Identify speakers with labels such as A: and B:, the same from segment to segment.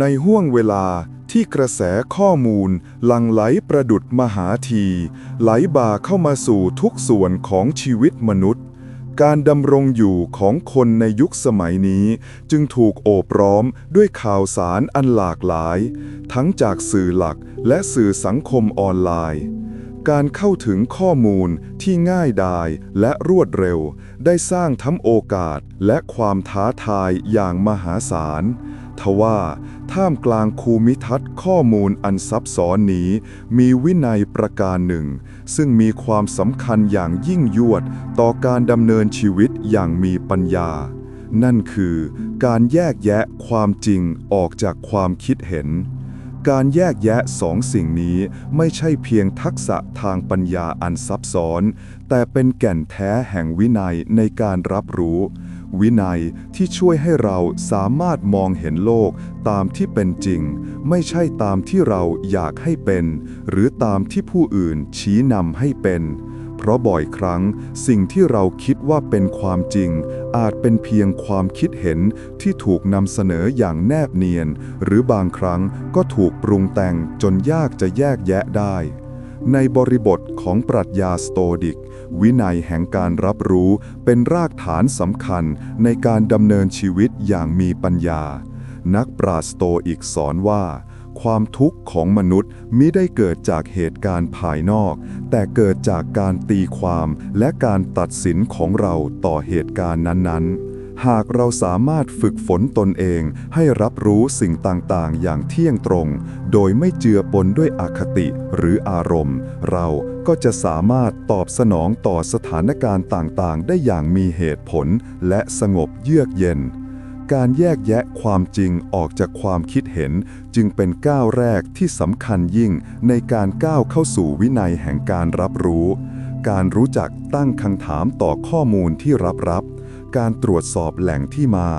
A: ในห่วงเวลาที่กระแสข้อมูลหลั่งไหลประดุดมหาที ไหลบ่าเข้ามาสู่ทุกส่วนของชีวิตมนุษย์ การดำรงอยู่ของคนในยุคสมัยนี้จึงถูกโอบร้อมด้วยข่าวสารอันหลากหลาย ทั้งจากสื่อหลักและสื่อสังคมออนไลน์การเข้าถึงข้อมูลที่ง่ายดายและรวดเร็ว ได้สร้างทั้งโอกาสและความท้าทายอย่างมหาศาล ทว่าท่ามกลางภูมิทัศน์ข้อมูลอันซับซ้อนนี้ มีวินัยประการหนึ่ง ซึ่งมีความสำคัญอย่างยิ่งยวดต่อการดำเนินชีวิตอย่างมีปัญญา นั่นคือการแยกแยะความจริงออกจากความคิดเห็น การแยกแยะสองสิ่งนี้ไม่ใช่เพียงทักษะทางปัญญาอันซับซ้อน แต่เป็นแก่นแท้แห่งวินัยในการรับรู้ วินัยที่ช่วยให้เราสามารถมองเห็นโลกตามที่เป็นจริง ไม่ใช่ตามที่เราอยากให้เป็น หรือตามที่ผู้อื่นชี้นำให้เป็น เพราะบ่อยครั้งสิ่งที่เราคิดว่าเป็นความจริง อาจเป็นเพียงความคิดเห็นที่ถูกนำเสนออย่างแนบเนียน หรือบางครั้งก็ถูกปรุงแต่งจนยากจะแยกแยะได้ ในบริบทของปรัชญาสโตดิก วินัยแห่งการรับรู้เป็นรากฐานสำคัญในการดำเนินชีวิตอย่างมีปัญญา นักปราชญ์สโตอิกสอนว่า ความทุกข์ของมนุษย์มิได้เกิดจากเหตุการณ์ภายนอก แต่เกิดจากการตีความและการตัดสินของเราต่อเหตุการณ์นั้นๆ หากเราสามารถฝึกฝนตนเองให้รับรู้สิ่งต่างๆ อย่างเที่ยงตรง โดยไม่เจือปนด้วยอคติหรืออารมณ์ เราก็จะสามารถตอบสนองต่อสถานการณ์ต่างๆ ได้อย่างมีเหตุผลและสงบเยือกเย็น การแยกแยะความจริงออกจากความคิดเห็น จึงเป็นก้าวแรกที่สำคัญยิ่งในการก้าวเข้าสู่วินัยแห่งการรับรู้ การรู้จักตั้งคำถามต่อข้อมูลที่รับรับ การตรวจสอบแหล่งที่มา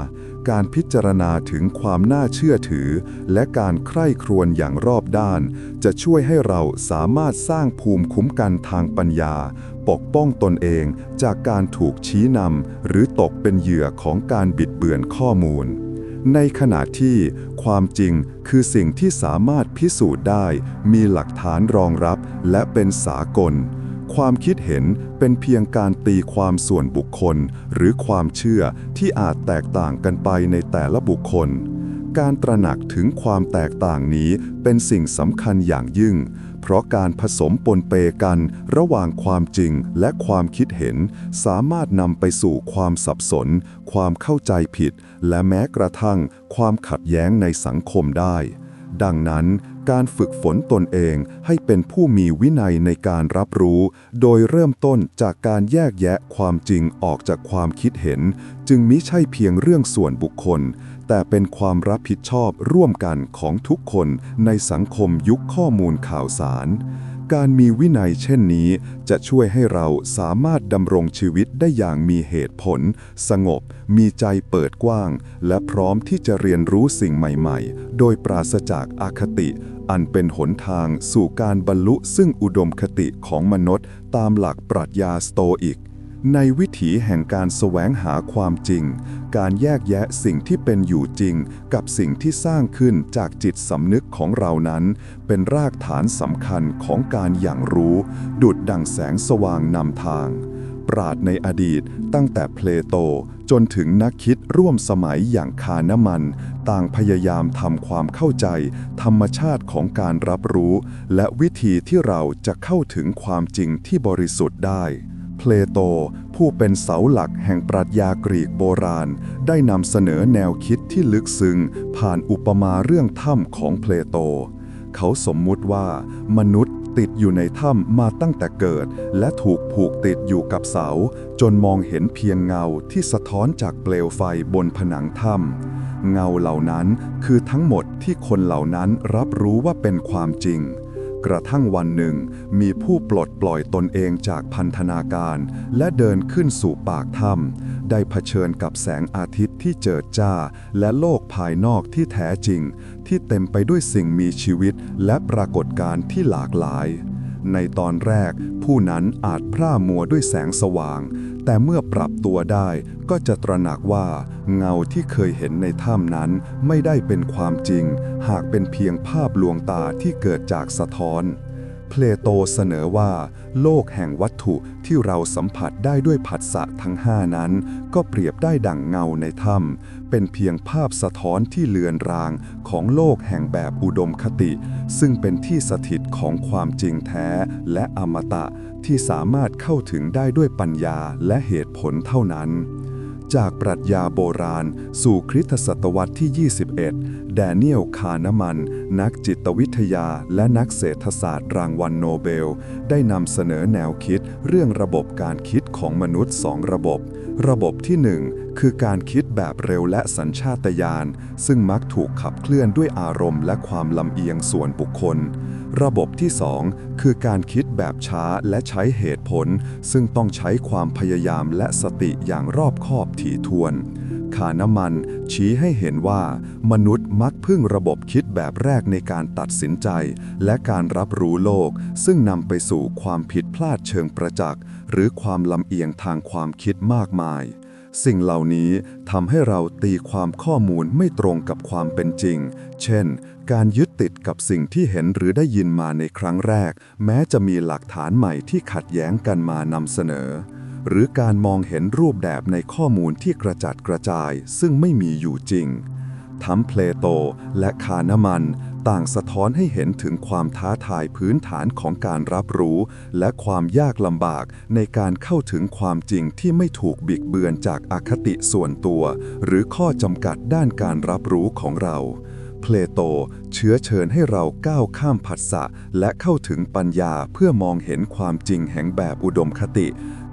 A: การพิจารณาถึงความน่าเชื่อถือ และการใคร่ครวญอย่างรอบด้าน จะช่วยให้เราสามารถสร้างภูมิคุ้มกันทางปัญญา ปกป้องตนเองจากการถูกชี้นำหรือตกเป็นเหยื่อของการบิดเบือนข้อมูลในขณะที่ความจริงคือสิ่งที่สามารถพิสูจน์ได้ มีหลักฐานรองรับและเป็นสากล ความคิดเห็นเป็นเพียงการตีความส่วนบุคคล หรือความเชื่อที่อาจแตกต่างกันไปในแต่ละบุคคล การตระหนักถึงความแตกต่างนี้เป็นสิ่งสำคัญอย่างยิ่ง เพราะการผสมปนเปกันระหว่างความจริงและความคิดเห็น สามารถนำไปสู่ความสับสน ความเข้าใจผิด และแม้กระทั่งความขัดแย้งในสังคมได้ ดังนั้น การฝึกฝนตนเองให้เป็นผู้มีวินัยในการรับรู้ โดยเริ่มต้นจากการแยกแยะความจริงออกจากความคิดเห็น จึงมิใช่เพียงเรื่องส่วนบุคคล แต่เป็นความรับผิดชอบร่วมกันของทุกคนในสังคมยุคข้อมูลข่าวสาร การมีวินัยเช่นนี้ จะช่วยให้เราสามารถดำรงชีวิตได้อย่างมีเหตุผล สงบ มีใจเปิดกว้าง และพร้อมที่จะเรียนรู้สิ่งใหม่ ๆ โดยปราศจากอาคติ อันเป็นหนทางสู่การบรรลุซึ่งอุดมคติของมนุษย์ ตามหลักปรัชญาสโตอิก ในวิถีแห่งการแสวงหาความจริง การแยกแยะสิ่งที่เป็นอยู่จริง กับสิ่งที่สร้างขึ้นจากจิตสำนึกของเรานั้น เป็นรากฐานสำคัญของการอย่างรู้ ดุดดังแสงสว่างนำทาง ปราดในอดีตตั้งแต่เพลโต จนถึงนักคิดร่วมสมัยอย่างคานามัน ต่างพยายามทำความเข้าใจ ธรรมชาติของการรับรู้ และวิธีที่เราจะเข้าถึงความจริงที่บริสุทธิ์ได้ เพลโต ผู้เป็นเสาหลักแห่งปรัชญากรีกโบราณ ได้นำเสนอแนวคิดที่ลึกซึ้งผ่านอุปมาเรื่องถ้ำของเพลโต เขาสมมุติว่ามนุษ ติดอยู่ในถ้ำมาตั้งแต่เกิด และถูกผูกติดอยู่กับเสา จนมองเห็นเพียงเงาที่สะท้อนจากเปลวไฟบนผนังถ้ำเงาเหล่านั้นคือทั้งหมดที่คนเหล่านั้นรับรู้ว่าเป็นความจริง กระทั่งวันหนึ่ง มีผู้ปลดปล่อยตนเองจากพันธนาการ และเดินขึ้นสู่ปากถ้ำได้เผชิญกับแสงอาทิตย์ที่เจิดจ้า และโลกภายนอกที่แท้จริง ที่เต็มไปด้วยสิ่งมีชีวิตและปรากฏการณ์ที่หลากหลาย ในตอนแรก ผู้นั้นอาจพร่ามัวด้วยแสงสว่าง แต่เมื่อปรับตัวได้ก็จะตระหนักว่า เงาที่เคยเห็นในถ้ำนั้นไม่ได้เป็นความจริง หากเป็นเพียงภาพลวงตาที่เกิดจากสะท้อน เพลโตเสนอว่า โลกแห่งวัตถุที่เราสัมผัสได้ด้วยผัสสะทั้งห้านั้น ก็เปรียบได้ดั่งเงาในถ้ำเป็นเพียงภาพสะท้อนที่เลือนรางของโลกแห่งแบบอุดมคติ ซึ่งเป็นที่สถิตของความจริงแท้และอมตะที่สามารถเข้าถึงได้ด้วยปัญญาและเหตุผลเท่านั้น จากปรัชญาโบราณ สู่คริสตศตวรรษที่ 21 แดเนียล คาร์นมัน นักจิตวิทยาและนักเศรษฐศาสตร์รางวัลโนเบล ได้นำเสนอแนวคิดเรื่องระบบการคิดของมนุษย์สองระบบ ระบบที่ 1 คือการคิดแบบเร็วและสัญชาตญาณซึ่งมักถูกขับเคลื่อนด้วยอารมณ์และความลำเอียงส่วนบุคคล ระบบที่ 2 คือการคิดแบบช้าและใช้เหตุผล ซึ่งต้องใช้ความพยายามและสติอย่างรอบคอบถี่ถ้วนขาน้ำมัน ชี้ให้เห็นว่า มนุษย์มักพึ่งระบบคิดแบบแรกในการตัดสินใจ และการรับรู้โลก ซึ่งนำไปสู่ความผิดพลาดเชิงประจักษ์ หรือความลำเอียงทางความคิดมากมาย สิ่งเหล่านี้ทำให้เราตีความข้อมูลไม่ตรงกับความเป็นจริง เช่น การยึดติดกับสิ่งที่เห็นหรือได้ยินมาในครั้งแรก แม้จะมีหลักฐานใหม่ที่ขัดแย้งกันมานำเสนอ หรือการมองเห็นรูปแบบในข้อมูลที่กระจัดกระจาย ซึ่งไม่มีอยู่จริง ทั้งเพลโตและคานามันต่างสะท้อนให้เห็นถึงความท้าทายพื้นฐานของการรับรู้ และความยากลำบากในการเข้าถึงความจริงที่ไม่ถูกบิกเบือนจากอคติส่วนตัว หรือข้อจำกัดด้านการรับรู้ของเรา เพลโต เชื้อเชิญให้เราก้าวข้ามผัสสะและเข้าถึงปัญญาเพื่อมองเห็นความจริงแห่งแบบอุดมคติ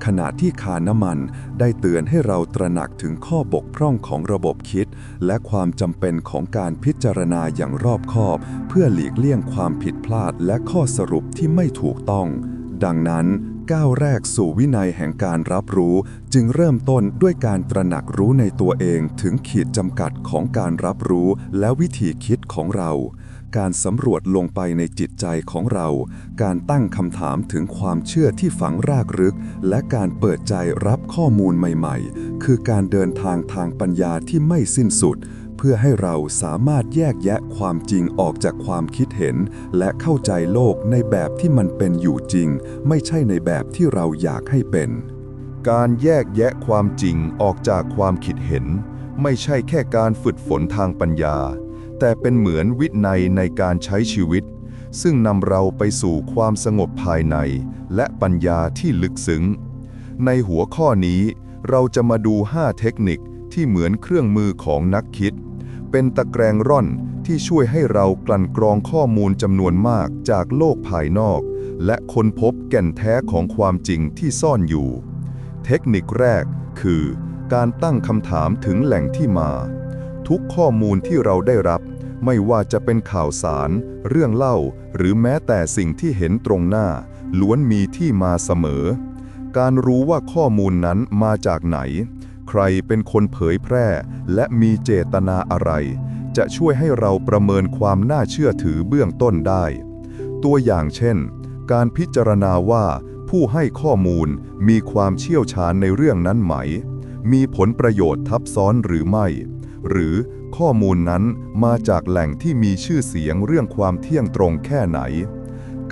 A: ขณะที่คาน้ำมันได้เตือนให้เราตระหนักถึงข้อบกพร่องของระบบคิด และความจำเป็นของการพิจารณาอย่างรอบคอบ เพื่อหลีกเลี่ยงความผิดพลาดและข้อสรุปที่ไม่ถูกต้อง ดังนั้น ก้าวแรกสู่วินัยแห่งการรับรู้ จึงเริ่มต้นด้วยการตระหนักรู้ในตัวเองถึงขีดจำกัดของการรับรู้และวิธีคิดของเรา การสำรวจลงไปในจิตใจของเรา การตั้งคำถามถึงความเชื่อที่ฝังรากลึก และการเปิดใจรับข้อมูลใหม่ ๆ คือการเดินทางทางปัญญาที่ไม่สิ้นสุด เพื่อให้เราสามารถแยกแยะความจริงออกจากความคิดเห็น และเข้าใจโลกในแบบที่มันเป็นอยู่จริง ไม่ใช่ในแบบที่เราอยากให้เป็น
B: การแยกแยะความจริงออกจากความคิดเห็น ไม่ใช่แค่การฝึกฝนทางปัญญา แต่เป็นเหมือนวินัยในการใช้ชีวิต ซึ่งนำเราไปสู่ความสงบภายใน และปัญญาที่ลึกซึ้ง ในหัวข้อนี้เราจะมาดู 5 เทคนิคที่เหมือนเครื่องมือของนักคิด เป็นตะแกรงร่อนที่ช่วยให้เรากลั่นกรองข้อมูลจำนวนมากจากโลกภายนอก และค้นพบแก่นแท้ของความจริงที่ซ่อนอยู่ เทคนิคแรกคือ การตั้งคำถามถึงแหล่งที่มา ทุกข้อมูลที่เราได้รับ ไม่ว่าจะเป็นข่าวสาร เรื่องเล่า หรือแม้แต่สิ่งที่เห็นตรงหน้า ล้วนมีที่มาเสมอ การรู้ว่าข้อมูลนั้นมาจากไหน รเป็นคนเผยแพร่ และมีเจตนาอะไร จะช่วยให้เราประเมินความน่าเชื่อถือเบื้องต้นได้ ตัวอย่างเช่น การพิจารณาว่าผู้ให้ข้อมูลมีความเชี่ยวชาญในเรื่องนั้นไหม มีผลประโยชน์ทับซ้อนหรือไม่ หรือข้อมูลนั้นมาจากแหล่งที่มีชื่อเสียงเรื่องความเที่ยงตรงแค่ไหน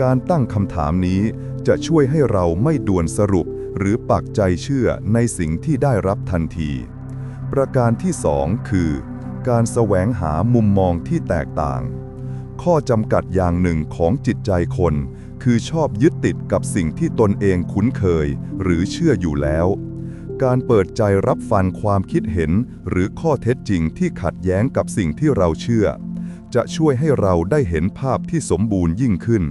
B: การตั้งคำถามนี้จะช่วยให้เราไม่ด่วนสรุป หรือปักใจเชื่อในสิ่งที่ได้รับทันที ประการที่สองคือ การแสวงหามุมมองที่แตกต่าง ข้อจำกัดอย่างหนึ่งของจิตใจคน คือชอบยึดติดกับสิ่งที่ตนเองคุ้นเคย หรือเชื่ออยู่แล้ว การเปิดใจรับฟังความคิดเห็น หรือข้อเท็จจริงที่ขัดแย้งกับสิ่งที่เราเชื่อ จะช่วยให้เราได้เห็นภาพที่สมบูรณ์ยิ่งขึ้น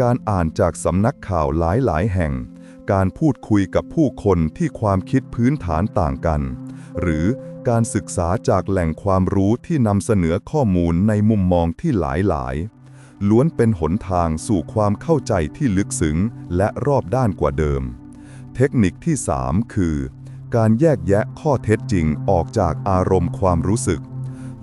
B: การอ่านจากสำนักข่าวหลายๆ แห่ง การพูดคุยกับผู้คนที่ความคิดพื้นฐานต่างกัน หรือการศึกษาจากแหล่งความรู้ที่นำเสนอข้อมูลในมุมมองที่หลายๆล้วนเป็นหนทางสู่ความเข้าใจที่ลึกซึ้งและรอบด้านกว่าเดิม เทคนิคที่ 3 คือ การแยกแยะข้อเท็จจริงออกจากอารมณ์ความรู้สึก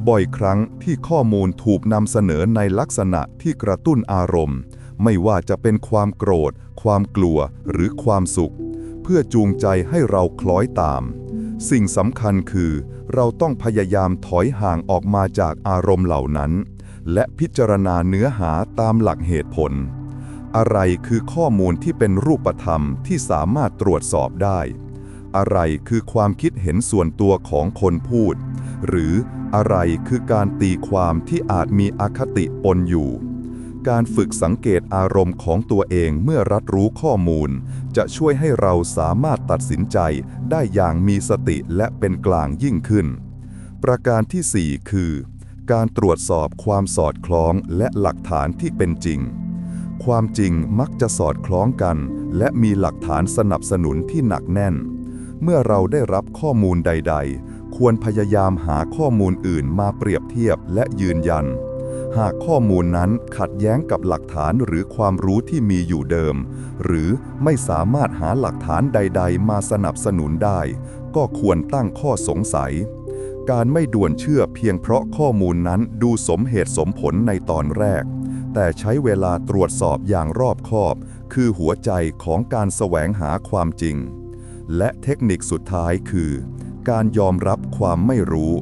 B: บ่อยครั้งที่ข้อมูลถูกนำเสนอในลักษณะที่กระตุ้นอารมณ์ ไม่ว่าจะเป็นความโกรธ ความกลัวหรือความสุข เพื่อจูงใจให้เราคล้อยตาม สิ่งสำคัญคือ เราต้องพยายามถอยห่างออกมาจากอารมณ์เหล่านั้น และพิจารณาเนื้อหาตามหลักเหตุผล อะไรคือข้อมูลที่เป็นรูปธรรมที่สามารถตรวจสอบได้ อะไรคือความคิดเห็นส่วนตัวของคนพูด หรืออะไรคือการตีความที่อาจมีอคติปนอยู่ การฝึกสังเกตอารมณ์ของตัวเองเมื่อรับรู้ข้อมูล จะช่วยให้เราสามารถตัดสินใจได้อย่างมีสติและเป็นกลางยิ่งขึ้น ประการที่ 4 คือ การตรวจสอบความสอดคล้องและหลักฐานที่เป็นจริง ความจริงมักจะสอดคล้องกัน และมีหลักฐานสนับสนุนที่หนักแน่น เมื่อเราได้รับข้อมูลใด ๆ ควรพยายามหาข้อมูลอื่นมาเปรียบเทียบและยืนยัน หากข้อมูลนั้นขัดแย้งกับหลักฐานหรือความรู้ที่มีอยู่เดิม หรือไม่สามารถหาหลักฐานใด ๆ มาสนับสนุนได้ ก็ควรตั้งข้อสงสัย การไม่ด่วนเชื่อเพียงเพราะข้อมูลนั้นดูสมเหตุสมผลในตอนแรก แต่ใช้เวลาตรวจสอบอย่างรอบคอบ คือหัวใจของการแสวงหาความจริง และเทคนิคสุดท้ายคือ การยอมรับความไม่รู้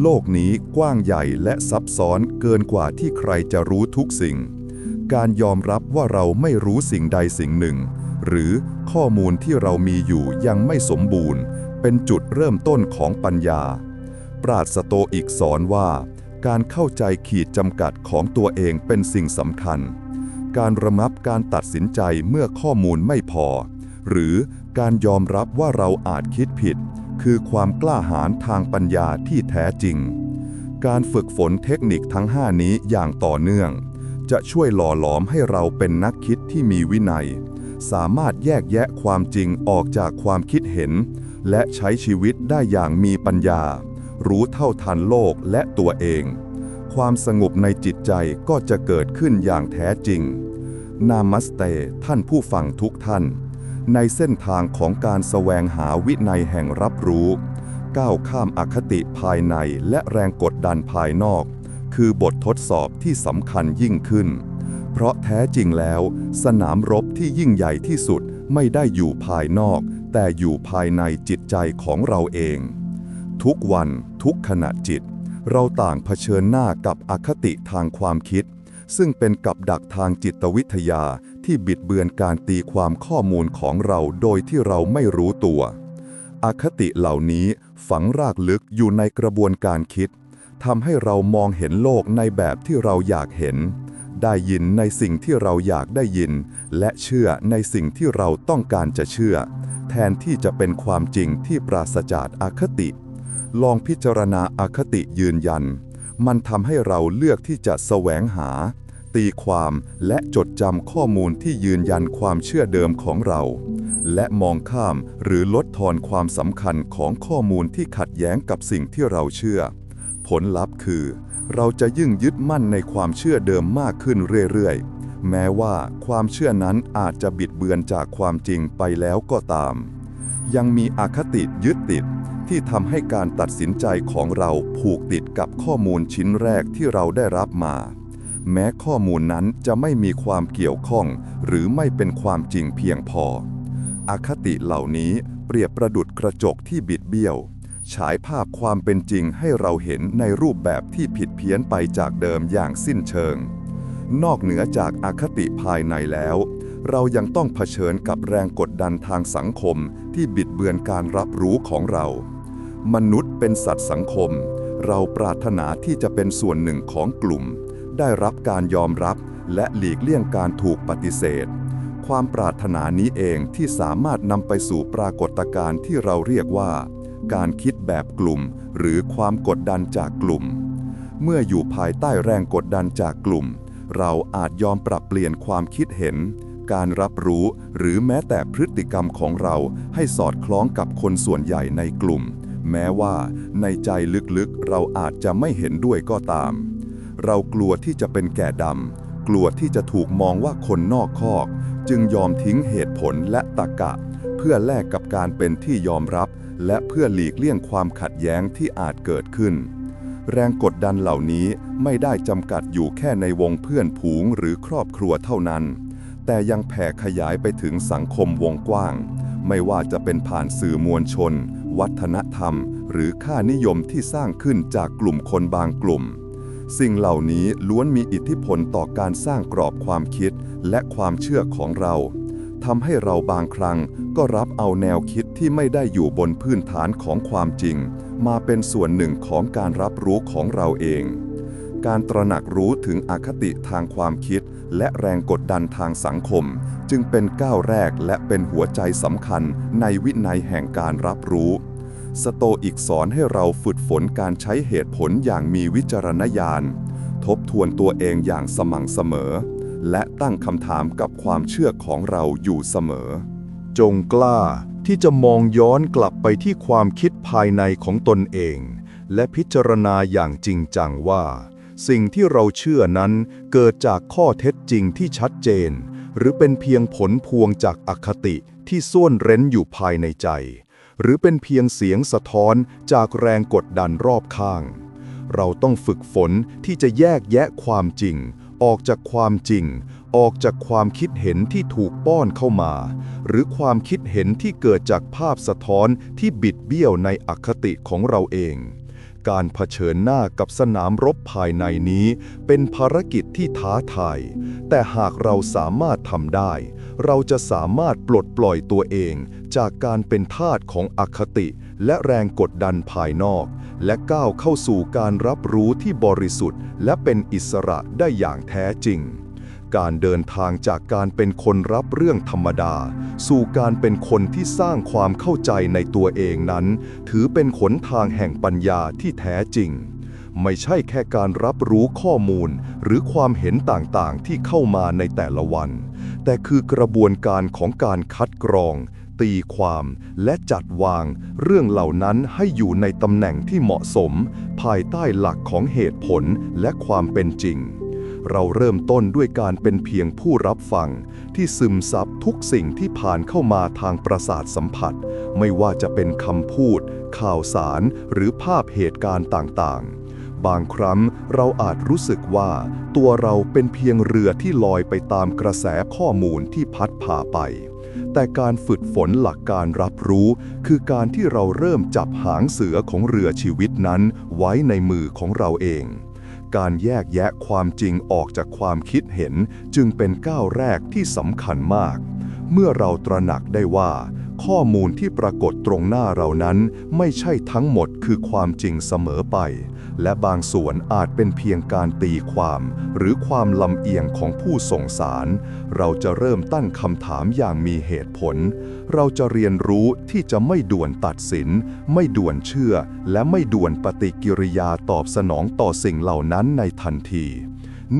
B: โลกนี้กว้างใหญ่และซับซ้อนเกินกว่าที่ใครจะรู้ทุกสิ่ง การยอมรับว่าเราไม่รู้สิ่งใดสิ่งหนึ่ง หรือข้อมูลที่เรามีอยู่ยังไม่สมบูรณ์ เป็นจุดเริ่มต้นของปัญญา ปราชญ์สโตอิกสอนว่า การเข้าใจขีดจำกัดของตัวเองเป็นสิ่งสำคัญ การระมับการตัดสินใจเมื่อข้อมูลไม่พอ หรือการยอมรับว่าเราอาจคิดผิด คือความกล้าหาญทางปัญญาที่แท้จริง การฝึกฝนเทคนิคทั้ง 5 นี้อย่างต่อเนื่อง จะช่วยหล่อหลอมให้เราเป็นนักคิดที่มีวินัย สามารถแยกแยะความจริงออกจากความคิดเห็น และใช้ชีวิตได้อย่างมีปัญญา รู้เท่าทันโลกและตัวเอง ความสงบในจิตใจก็จะเกิดขึ้นอย่างแท้จริง นามัสเตท่านผู้ฟังทุกท่าน ในเส้นทางของการแสวงหาวินัยแห่งรับรู้ ก้าวข้ามอคติภายในและแรงกดดันภายนอก คือบททดสอบที่สำคัญยิ่งขึ้น เพราะแท้จริงแล้ว สนามรบที่ยิ่งใหญ่ที่สุดไม่ได้อยู่ภายนอก แต่อยู่ภายในจิตใจของเราเอง ทุกวันทุกขณะจิต เราต่างเผชิญหน้ากับอคติทางความคิด ซึ่งเป็นกับดักทางจิตวิทยา ที่บิดเบือนการตีความข้อมูลของเราโดยที่เราไม่รู้ตัว อคติเหล่านี้ฝังรากลึกอยู่ในกระบวนการคิดทำให้เรามองเห็นโลกในแบบที่เราอยากเห็น ได้ยินในสิ่งที่เราอยากได้ยิน และเชื่อในสิ่งที่เราต้องการจะเชื่อ แทนที่จะเป็นความจริงที่ปราศจากอคติ ลองพิจารณาอาคติยืนยัน มันทำให้เราเลือกที่จะแสวงหา ตีความและจดจำข้อมูลที่ยืนยันความเชื่อเดิมของเรา และมองข้ามหรือลดทอนความสำคัญของข้อมูลที่ขัดแย้งกับสิ่งที่เราเชื่อ ผลลัพธ์คือ เราจะยิ่งยึดมั่นในความเชื่อเดิมมากขึ้นเรื่อยๆ แม้ว่าความเชื่อนั้นอาจจะบิดเบือนจากความจริงไปแล้วก็ตาม ยังมีอคติยึดติดที่ทำให้การตัดสินใจของเราผูกติดกับข้อมูลชิ้นแรกที่เราได้รับมา แม้ข้อมูลนั้นจะไม่มีความเกี่ยวข้อง หรือไม่เป็นความจริงเพียงพอ อคติเหล่านี้เปรียบประดุดกระจกที่บิดเบี้ยว ฉายภาพความเป็นจริงให้เราเห็นในรูปแบบที่ผิดเพี้ยนไปจากเดิมอย่างสิ้นเชิง นอกเหนือจากอคติภายในแล้ว เรายังต้องเผชิญกับแรงกดดันทางสังคมที่บิดเบือนการรับรู้ของเรา มนุษย์เป็นสัตว์สังคม เราปรารถนาที่จะเป็นส่วนหนึ่งของกลุ่ม ได้รับการยอมรับ และหลีกเลี่ยงการถูกปฏิเสธ ความปรารถนานี้เองที่สามารถนำไปสู่ปรากฏการณ์ที่เราเรียกว่า การคิดแบบกลุ่ม หรือความกดดันจากกลุ่ม เมื่ออยู่ภายใต้แรงกดดันจากกลุ่ม เราอาจยอมปรับเปลี่ยนความคิดเห็น การรับรู้หรือแม้แต่พฤติกรรมของเราให้สอดคล้องกับคนส่วนใหญ่ในกลุ่ม แม้ว่าในใจลึกๆเราอาจจะไม่เห็นด้วยก็ตาม เรากลัวที่จะเป็นแก่ดำ กลัวที่จะถูกมองว่าคนนอกคอก จึงยอมทิ้งเหตุผลและตรรกะ เพื่อแลกกับการเป็นที่ยอมรับ และเพื่อหลีกเลี่ยงความขัดแย้งที่อาจเกิดขึ้น
A: แรงกดดันเหล่านี้ไม่ได้จำกัดอยู่แค่ในวงเพื่อนผูงหรือครอบครัวเท่านั้น แต่ยังแผ่ขยายไปถึงสังคมวงกว้าง ไม่ว่าจะเป็นผ่านสื่อมวลชน วัฒนธรรม หรือค่านิยมที่สร้างขึ้นจากกลุ่มคนบางกลุ่ม สิ่งเหล่านี้ล้วนมีอิทธิพลต่อการสร้างกรอบความคิดและความเชื่อของเราทำให้เราบางครั้งก็รับเอาแนวคิดที่ไม่ได้อยู่บนพื้นฐานของความจริง มาเป็นส่วนหนึ่งของการรับรู้ของเราเอง การตระหนักรู้ถึงอคติทางความคิด และแรงกดดันทางสังคม จึงเป็นก้าวแรกและเป็นหัวใจสำคัญในวินัยแห่งการรับรู้ สโตอิกสอนให้เราฝึกฝนการใช้เหตุผลอย่างมีวิจารณญาณ ทบทวนตัวเองอย่างสม่ำเสมอ และตั้งคำถามกับความเชื่อของเราอยู่เสมอ
B: จงกล้าที่จะมองย้อนกลับไปที่ความคิดภายในของตนเอง และพิจารณาอย่างจริงจังว่า สิ่งที่เราเชื่อนั้นเกิดจากข้อเท็จจริงที่ชัดเจน หรือเป็นเพียงผลพวงจากอคติที่ซ่อนเร้นอยู่ภายในใจ หรือเป็นเพียงเสียงสะท้อนจากแรงกดดันรอบข้าง เราต้องฝึกฝนที่จะแยกแยะความจริง ออกจากความจริง ออกจากความคิดเห็นที่ถูกป้อนเข้ามา หรือความคิดเห็นที่เกิดจากภาพสะท้อนที่บิดเบี้ยวในอคติของเราเองการเผชิญหน้ากับสนามรบภายในนี้ เป็นภารกิจที่ท้าทาย แต่หากเราสามารถทำได้ เราจะสามารถปลดปล่อยตัวเอง จากการเป็นทาสของอคติ และแรงกดดันภายนอก และก้าวเข้าสู่การรับรู้ที่บริสุทธิ์ และเป็นอิสระได้อย่างแท้จริง การเดินทางจากการเป็นคนรับเรื่องธรรมดา สู่การเป็นคนที่สร้างความเข้าใจในตัวเองนั้น ถือเป็นขนทางแห่งปัญญาที่แท้จริงไม่ใช่แค่การรับรู้ข้อมูล หรือความเห็นต่างๆที่เข้ามาในแต่ละวัน แต่คือกระบวนการของการคัดกรอง ตีความ และจัดวางเรื่องเหล่านั้นให้อยู่ในตำแหน่งที่เหมาะสม ภายใต้หลักของเหตุผลและความเป็นจริง เราเริ่มต้นด้วยการเป็นเพียงผู้รับฟัง ที่ซึมซับทุกสิ่งที่ผ่านเข้ามาทางประสาทสัมผัส ไม่ว่าจะเป็นคำพูด ข่าวสาร หรือภาพเหตุการณ์ต่างๆบางครั้งเราอาจรู้สึกว่า ตัวเราเป็นเพียงเรือที่ลอยไปตามกระแสข้อมูลที่พัดพาไป แต่การฝึกฝนหลักการรับรู้ คือการที่เราเริ่มจับหางเสือของเรือชีวิตนั้น ไว้ในมือของเราเอง การแยกแยะความจริงออกจากความคิดเห็นจึงเป็นก้าวแรกที่สำคัญมาก เมื่อเราตระหนักได้ว่า ข้อมูลที่ปรากฏตรงหน้าเรานั้น ไม่ใช่ทั้งหมดคือความจริงเสมอไป และบางส่วนอาจเป็นเพียงการตีความ หรือความลำเอียงของผู้ส่งสาร เราจะเริ่มตั้งคำถามอย่างมีเหตุผล เราจะเรียนรู้ที่จะไม่ด่วนตัดสิน ไม่ด่วนเชื่อ และไม่ด่วนปฏิกิริยาตอบสนองต่อสิ่งเหล่านั้นในทันที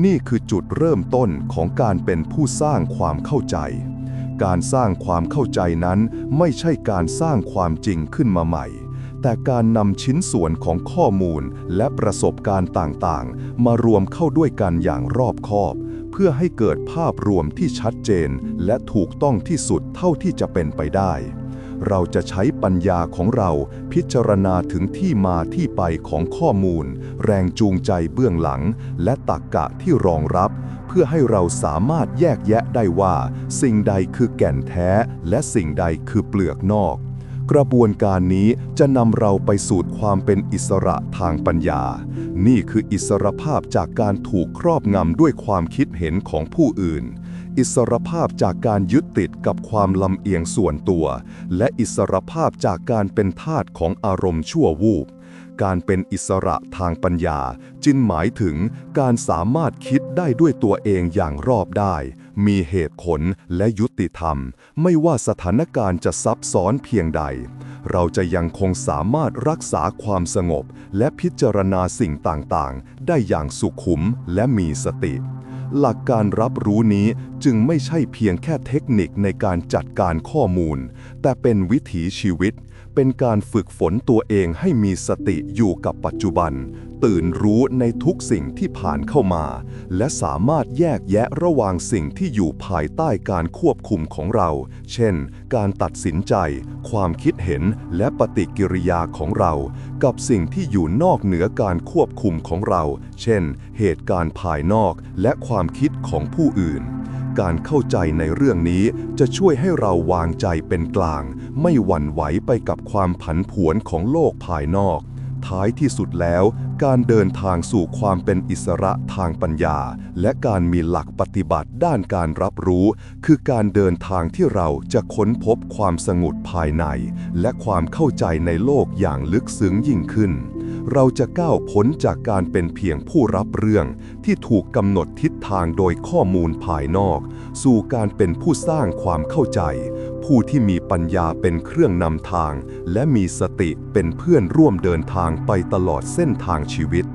B: นี่คือจุดเริ่มต้นของการเป็นผู้สร้างความเข้าใจการสร้างความเข้าใจนั้นไม่ใช่การสร้างความจริงขึ้นมาใหม่ แต่การนำชิ้นส่วนของข้อมูลและประสบการณ์ต่างๆ มารวมเข้าด้วยกันอย่างรอบคอบ เพื่อให้เกิดภาพรวมที่ชัดเจน และถูกต้องที่สุดเท่าที่จะเป็นไปได้ เราจะใช้ปัญญาของเราพิจารณาถึงที่มาที่ไปของข้อมูล แรงจูงใจเบื้องหลัง และตรรกกะที่รองรับ เพื่อให้เราสามารถแยกแยะได้ว่า สิ่งใดคือแก่นแท้ และสิ่งใดคือเปลือกนอก กระบวนการนี้จะนำเราไปสู่ความเป็นอิสระทางปัญญา นี่คืออิสรภาพจากการถูกครอบงำด้วยความคิดเห็นของผู้อื่น อิสรภาพจากการยึดติดกับความลำเอียงส่วนตัว และอิสรภาพจากการเป็นทาสของอารมณ์ชั่ววูบการเป็นอิสระทางปัญญาจึงหมายถึงการสามารถคิดได้ด้วยตัวเองอย่างรอบได้ มีเหตุผลและยุติธรรม ไม่ว่าสถานการณ์จะซับซ้อนเพียงใด เราจะยังคงสามารถรักษาความสงบ และพิจารณาสิ่งต่างๆ ได้อย่างสุขุมและมีสติ หลักการรับรู้นี้จึงไม่ใช่เพียงแค่เทคนิคในการจัดการข้อมูล แต่เป็นวิถีชีวิต เป็นการฝึกฝนตัวเองให้มีสติอยู่กับปัจจุบัน ตื่นรู้ในทุกสิ่งที่ผ่านเข้ามา และสามารถแยกแยะระหว่างสิ่งที่อยู่ภายใต้การควบคุมของเรา เช่น การตัดสินใจ ความคิดเห็นและปฏิกิริยาของเรา กับสิ่งที่อยู่นอกเหนือการควบคุมของเรา เช่น เหตุการณ์ภายนอกและความคิดของผู้อื่น การเข้าใจในเรื่องนี้จะช่วยให้เราวางใจเป็นกลาง ไม่หวั่นไหวไปกับความผันผวนของโลกภายนอก ท้ายที่สุดแล้ว การเดินทางสู่ความเป็นอิสระทางปัญญา และการมีหลักปฏิบัติด้านการรับรู้ คือการเดินทางที่เราจะค้นพบความสงบภายใน และความเข้าใจในโลกอย่างลึกซึ้งยิ่งขึ้น เราจะก้าวพ้นจากการเป็นเพียงผู้รับเรื่อง ที่ถูกกำหนดทิศทางโดยข้อมูลภายนอก สู่การเป็นผู้สร้างความเข้าใจ ผู้ที่มีปัญญาเป็นเครื่องนำทาง และมีสติเป็นเพื่อนร่วมเดินทางไปตลอดเส้นทางชีวิต